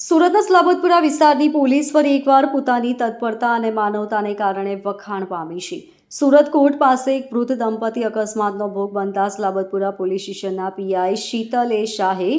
સુરતના સલાબતપુરા વિસ્તારની પોલીસ ફરી એકવાર પોતાની તત્પરતા અને માનવતાને કારણે વખાણ પામી છે. સુરત કોર્ટ પાસે એક વૃદ્ધ દંપતી અકસ્માતનો ભોગ બનતા સલાબતપુરા પોલીસ સ્ટેશનના પીઆઈ શીતલ એ શાહે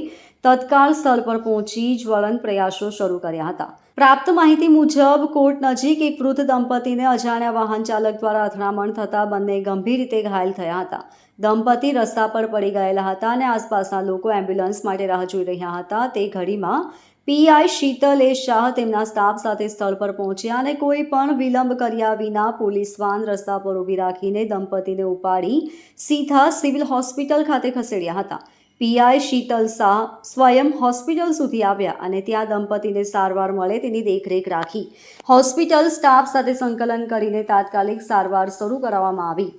તત્કાળ સ્થળ પર પહોંચી જ્વલન પ્રયાસો શરૂ કર્યા હતા. પ્રાપ્ત માહિતી મુજબ, કોર્ટ નજીક એક વૃદ્ધ દંપતીને અજાણ્યા વાહન ચાલક દ્વારા અથડામણ થતાં બંને ગંભીર રીતે ઘાયલ થયા હતા. દંપતી રસ્તા પર પડી ગયેલા હતા અને આસપાસના લોકો એમ્બ્યુલન્સ માટે રાહ જોઈ રહ્યા હતા. તે ઘડીમાં પીઆઈ શીતલ એ શાહ તેમના સ્ટાફ સાથે સ્થળ પર પહોંચ્યા અને કોઈ પણ વિલંબ કર્યા વિના પોલીસ વાન રસ્તા પર ઊભી રાખીને દંપતીને ઉપાડી સીધા સિવિલ હોસ્પિટલ ખાતે ખસેડ્યા હતા. પીઆઈ શીતલ શાહ સ્વયં હોસ્પિટલ સુધી આવ્યા અને ત્યાં દંપતીને સારવાર મળે તેની દેખરેખ રાખી. હોસ્પિટલ સ્ટાફ સાથે સંકલન કરીને તાત્કાલિક સારવાર શરૂ કરાવવામાં આવી.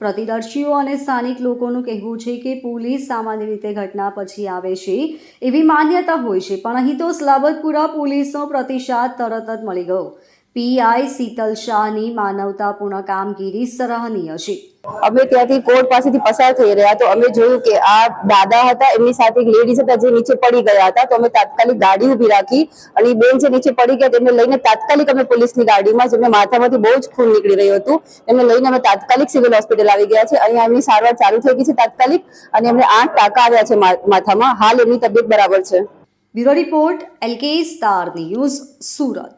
પ્રતિદર્શીઓ અને સ્થાનિક લોકોનું કહેવું છે કે પોલીસ સામાન્ય રીતે ઘટના પછી આવે છે એવી માન્યતા હોય છે, પણ અહીં તો સલાબતપુરા પોલીસનો પ્રતિસાદ તરત જ મળી ગયો. પીઆઈ શીતલ શાહની માનવતાપૂર્ણ કામગીરી સરાહનીય છે. અમે ત્યાંથી કોર્ટ પાસેથી પસાર થઈ રહ્યા તો અમે જોયું કે આ દાદા હતા એમની સાથે એક લેડીઝ હતા જે નીચે પડી ગયા હતા તો અમે તાત્કાલિક ગાડી ઊભી રાખી અને બેન જે નીચે પડી ગયા તેમને લઈને તાત્કાલિક અમે પોલીસની ગાડીમાં જેમને માથામાંથી બહુ જ ખૂન નીકળી રહ્યું હતું એમને લઈને અમે તાત્કાલિક સિવિલ હોસ્પિટલ આવી ગયા છે. અહીંયા એમની સારવાર ચાલુ થઈ ગઈ છે તાત્કાલિક અને એમને આઠ ટાંકા આવ્યા છે માથામાં. હાલ એમની તબિયત બરાબર છે. Bureau report LK star news Surat.